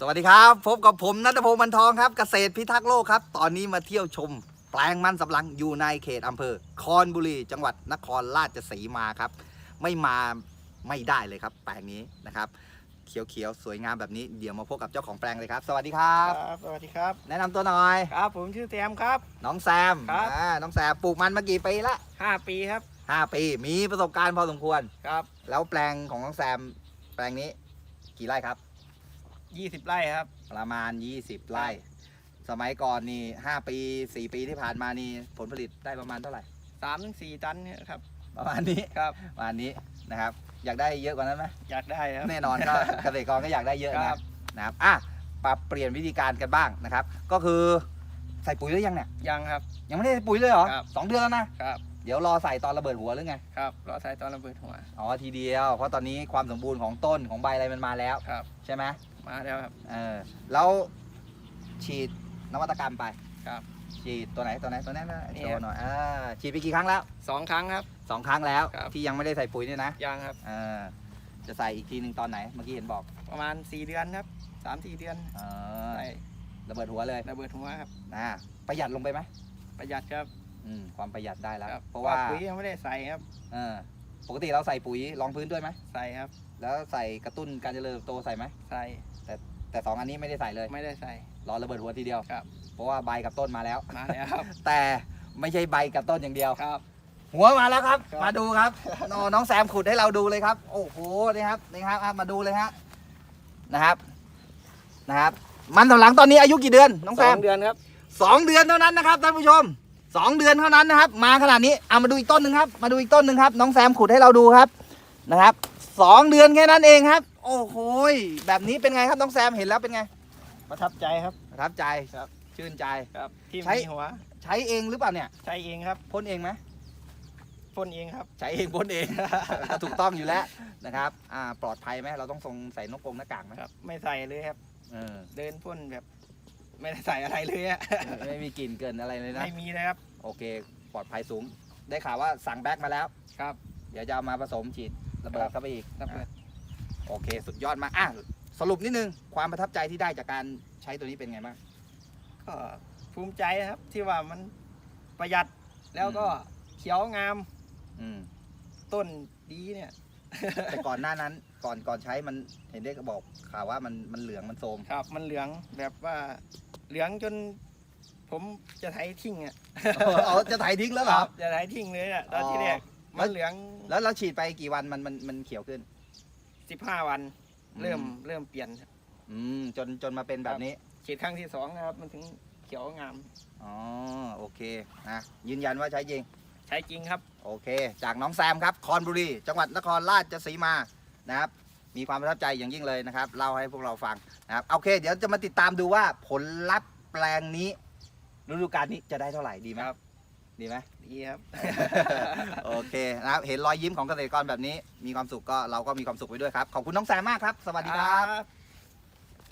สวัสดีครับพบกับผมนัทพงศ์มันทองครับเกษตรพิทักษ์โลกครับ ตอนนี้มาเที่ยวชม แปลงมันสำปะหลังอยู่ในเขตอำเภอ คอนบุรี จังหวัดนครราชสีมาครับ ไม่มาไม่ได้เลยครับ แปลงนี้นะครับ เขียวๆ สวยงามแบบนี้เดี๋ยวมาพบกับเจ้าของแปลงเลยครับ สวัสดีครับ ครับสวัสดีครับ แนะนำตัวหน่อย ครับผมชื่อแซมครับ น้องแซมครับ อ่าน้องแซมปลูกมันมากี่ปีละ5 ปีครับ ห้าปีมีประสบการณ์พอสมควร ครับ แล้วแปลงของน้องแซม แปลงนี้กี่ไร่ครับ 20 ไร่ครับ ประมาณ 20 ไร่ สมัยก่อนนี่ 5 ปี 4 ปีที่ผ่านมานี่ผลผลิตได้ประมาณเท่าไหร่3ถึง4ตันเนี่ยครับ ประมาณนี้ครับ ประมาณนี้นะครับ อยากได้เยอะกว่านั้นไหมอยากได้ครับ แน่นอนก็เกษตรกรก็อยากได้เยอะครันะบนะครับอะปรับเปลี่ยนวิธีการกันบ้างนะครับ ก็คือใส่ปุ๋ยหรือยังเนี่ย ยังครับ ยังไม่ได้ใส่ปุ๋ยเลยเหรอครับสองเดือนแล้วนะครับ เดี๋ยวรอใส่ตอนระเบิดหัวหรือไง ครับ รอใส่ตอนระเบิดหัว อ๋อทีเดียว เพราะตอนนี้ความสมบูรณ์ของต้นของใบอะไรมันมาแล้ว ครับ ใช่ไหม มาแล้วครับ เออแล้วฉีดนวัตกรรมไปครับฉีดตัวไหนตัวไหนตัวนั้นนะนี่ตัครัวบหน่อยอ่าฉีดไปกี่ครั้งแล้วสองครั้งครับ สองครั้งแล้ว ครับ ที่ยังไม่ได้ใส่ปุ๋ยเนี่ยนะยังครับ เออจะใส่อีกทีหนึ่งตอนไหนเมื่อกี้เห็นบอกประมาณ 4 เดือนครับ3 4เดือนเออใส่ระเบิดหัวเลยระเบิดหัวครับ นะประหยัดลงไปไหมประหยัดครับอืมความประหยัดได้แล้วครับเพราะว่าปุ๋ยยังไม่ได้ใส่ครับ เออปกติเราใส่ปุ๋ยรองพื้นด้วยไหมใส่ครับ แล้วใส่กระตุ้นการเจริญเติบโตใส่ไหมใส่ แต่สองอันนี้ไม่ได้ใส่เลยไม่ได้ใส่ รอระเบิดหัวทีเดียวครับ เพราะว่าใบกับต้นมาแล้ว มาแล้วครับ แต่ไม่ใช่ใบกับต้นอย่างเดียว ครับ หัวมาแล้วครับ ครับ มาดูครับน้องน้องแซมขุดให้เราดูเลยครับ โอ้โหนี่ครับนี่ครับอะมาดูเลยฮะนะครับนะครับ มันสำปะหลังตอนนี้อายุกี่เดือนน้องแซสอมงเดือนครับสองเดือนเท่านั้นนะครับท่านผู้ชมสองเดือนเท่านั้นนะครับ มาขนาดนี้เอามาดูอีกต้นหนึ่งครับ มาดูอีกต้นหนึ่งครับ น้องแซมขุดให้เราดูครับนะครับสองเดือนแค่นั้นเองครับ โอ้โหยแบบนี้เป็นไงครับน้องแซมเห็นแล้วเป็นไงประทับใจครับ ประทับใจครับ ชื่นใจ ครับที่ใช้ มีหัว ใช้เองหรือเปล่าเนี่ยใช้เองครับพ่นเองไหมพ่นเองครับ ใช้เองพ่นเอง ก็ถูกต้องอยู่แล้วนะครับอ่าปลอดภัยไหมเราต้องทรงใส่นกกรงหน้ากากไหมครับ ไม่ใส่เลยครับ เออเดินพ่นแบบ ไม่ได้ใส่อะไรเลยอะไม่มีกลิ่นเกินอะไรเลยนะ ไม่มีเลยครับ โอเค ปลอดภัยสูง ได้ข่าวว่าสั่งแบ็กมาแล้ว ครับ เดี๋ยวจะเอามาผสมฉีดระเบิดเข้าไปอีก ระเบิด โอเค สุดยอดมากอะสรุปนิดนึงความประทับใจที่ได้จากการใช้ตัวนี้เป็นไงบ้าง ก็ภูมิใจนะครับที่ว่ามันประหยัดแล้วก็เขียวงามอืม ต้นดีเนี่ย แต่ก่อนหน้านั้นก่อนก่อนใช้มันเห็นได้ก็บอกข่าวว่ามันมันเหลืองมันโทรมครับ มันเหลืองแบบว่าเหลืองจน ผมจะไถทิ้งอะเอาจะถ่ายทิ้งแล้วเหรอ จะไถทิ้งเลยอะตอนที่แรกอ๋อ มันเหลือง แล้วเราฉีดไปกี่วันมันมันมันเขียวขึ้น 15วัน เริ่มเริ่มเปลี่ยนอืมจนจนมาเป็นแบบนี้ ฉีดครั้งที่สองนะครับ มันถึงเขียวงาม อ๋อ โอเคนะยืนยันว่าใช้จริง ใช้จริงครับ โอเค จากน้องแซมครับ คอนบุรี จังหวัดนครราชสีมานะครับ มีความประทับใจอย่างยิ่งเลยนะครับ เล่าให้พวกเราฟังนะครับ โอเค เดี๋ยวจะมาติดตามดูว่าผลลัพธ์แปลงนี้ฤดูกาลนี้จะได้เท่าไหร่ดีไหมครับ ดีไหมดีครับ โอเคนะครับเห็นรอยยิ้มของเกษตรกรแบบนี้ มีความสุขก็เราก็มีความสุขไปด้วยครับ ขอบคุณน้องแซมมากครับ สวัสดีครับครับ